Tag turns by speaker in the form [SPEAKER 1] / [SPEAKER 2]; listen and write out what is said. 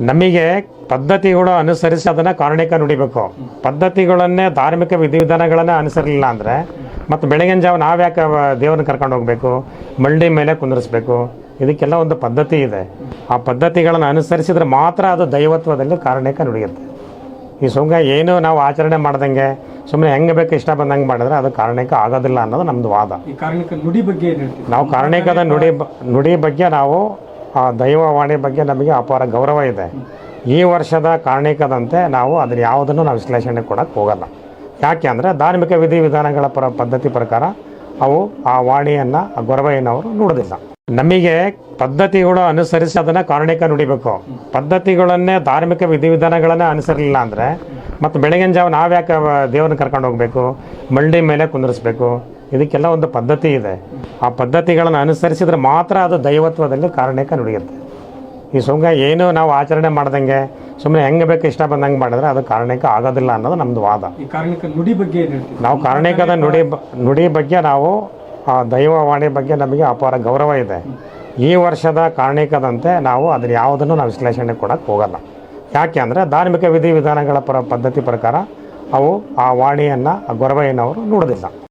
[SPEAKER 1] ನಮಗೆ ಪದ್ಧತಿಗಳು ಅನುಸರಿಸಿ ಅದನ್ನು ಕಾರಣಿಕ ನುಡಿಬೇಕು. ಪದ್ಧತಿಗಳನ್ನೇ ಧಾರ್ಮಿಕ ವಿಧಿವಿಧಾನಗಳನ್ನ ಅನುಸರಿಲಿಲ್ಲ ಅಂದ್ರೆ ಮತ್ತು ಬೆಳಗಿನ ಜಾವ ನಾವ್ಯಾಕೆ ದೇವ್ರನ್ನ ಕರ್ಕೊಂಡು ಹೋಗಬೇಕು? ಮಳ್ಳಿ ಮೇಲೆ ಕುಂದಿರಿಸ್ಬೇಕು? ಇದಕ್ಕೆಲ್ಲ ಒಂದು ಪದ್ಧತಿ ಇದೆ. ಆ ಪದ್ಧತಿಗಳನ್ನು ಅನುಸರಿಸಿದ್ರೆ ಮಾತ್ರ ಅದು ದೈವತ್ವದಲ್ಲಿ ಕಾರಣಿಕ ನುಡಿಯುತ್ತೆ. ಈ ಸುಮ್ಮನೆ ಏನು ನಾವು ಆಚರಣೆ ಮಾಡ್ದಂಗೆ ಸುಮ್ಮನೆ ಹೆಂಗೆ ಬೇಕು ಇಷ್ಟ ಬಂದಂಗೆ ಮಾಡಿದ್ರೆ ಅದು ಕಾರಣಕ್ಕೆ ಆಗೋದಿಲ್ಲ ಅನ್ನೋದು ನಮ್ಮದು ವಾದ.
[SPEAKER 2] ನುಡಿ ಬಗ್ಗೆ
[SPEAKER 1] ನಾವು ಕಾರಣಿಕದ ನುಡಿ ನುಡಿ ಬಗ್ಗೆ ನಾವು ಆ ದೈವವಾಣಿ ಬಗ್ಗೆ ನಮಗೆ ಅಪಾರ ಗೌರವ ಇದೆ. ಈ ವರ್ಷದ ಕಾರಣಿಕದಂತೆ ನಾವು ಅದ್ರ ಯಾವುದನ್ನು ನಾವು ವಿಶ್ಲೇಷಣೆ ಕೊಡಕ್ಕೆ ಹೋಗಲ್ಲ. ಯಾಕೆ ಅಂದರೆ ಧಾರ್ಮಿಕ ವಿಧಿವಿಧಾನಗಳ ಪರ ಪದ್ಧತಿ ಪ್ರಕಾರ ಅವು ಆ ವಾಣಿಯನ್ನು, ಆ ಗೊರವೆಯನ್ನವರು ನೋಡೋದಿಲ್ಲ. ನಮಗೆ ಪದ್ಧತಿಗಳು ಅನುಸರಿಸಿ ಅದನ್ನು ಕಾರಣಿಕ ನುಡಿಬೇಕು. ಪದ್ಧತಿಗಳನ್ನೇ ಧಾರ್ಮಿಕ ವಿಧಿವಿಧಾನಗಳನ್ನೇ ಅನುಸರಿಲಿಲ್ಲ ಅಂದರೆ ಮತ್ತು ಬೆಳಗಿನ ಜಾವ ನಾವು ಯಾಕೆ ದೇವರನ್ನ ಕರ್ಕೊಂಡು ಹೋಗಬೇಕು? ಮಂಡಿ ಮೇಲೆ ಕುಂದಿರಿಸ್ಬೇಕು? ಇದಕ್ಕೆಲ್ಲ ಒಂದು ಪದ್ಧತಿ ಇದೆ. ಆ ಪದ್ಧತಿಗಳನ್ನು ಅನುಸರಿಸಿದ್ರೆ ಮಾತ್ರ ಅದು ದೈವತ್ವದಲ್ಲಿ ಕಾರಣಕ್ಕೆ ನುಡಿಯುತ್ತೆ. ಈ ಸುಮ್ನೆ ಏನು ನಾವು ಆಚರಣೆ ಮಾಡ್ದಂಗೆ ಸುಮ್ಮನೆ ಹೆಂಗೆ ಬೇಕು ಇಷ್ಟ ಬಂದಂಗೆ ಮಾಡಿದ್ರೆ ಅದು ಕಾರಣಕ್ಕೆ ಆಗೋದಿಲ್ಲ ಅನ್ನೋದು ನಮ್ಮದು ವಾದ.
[SPEAKER 2] ನುಡಿ ಬಗ್ಗೆ
[SPEAKER 1] ನಾವು ಕಾರಣಿಕದ ನುಡಿ ನುಡಿ ಬಗ್ಗೆ ನಾವು ಆ ದೈವವಾಣಿ ಬಗ್ಗೆ ನಮಗೆ ಅಪಾರ ಗೌರವ ಇದೆ. ಈ ವರ್ಷದ ಕಾರಣಿಕದಂತೆ ನಾವು ಅದನ್ನ ಯಾವುದನ್ನು ನಾವು ವಿಶ್ಲೇಷಣೆ ಕೊಡೋಕ್ಕೆ ಹೋಗಲ್ಲ. ಯಾಕೆ ಅಂದರೆ ಧಾರ್ಮಿಕ ವಿಧಿವಿಧಾನಗಳ ಪರ ಪದ್ಧತಿ ಪ್ರಕಾರ ಅವು ಆ ವಾಣಿಯನ್ನು ಆ ಅವರು ನೋಡೋದಿಲ್ಲ.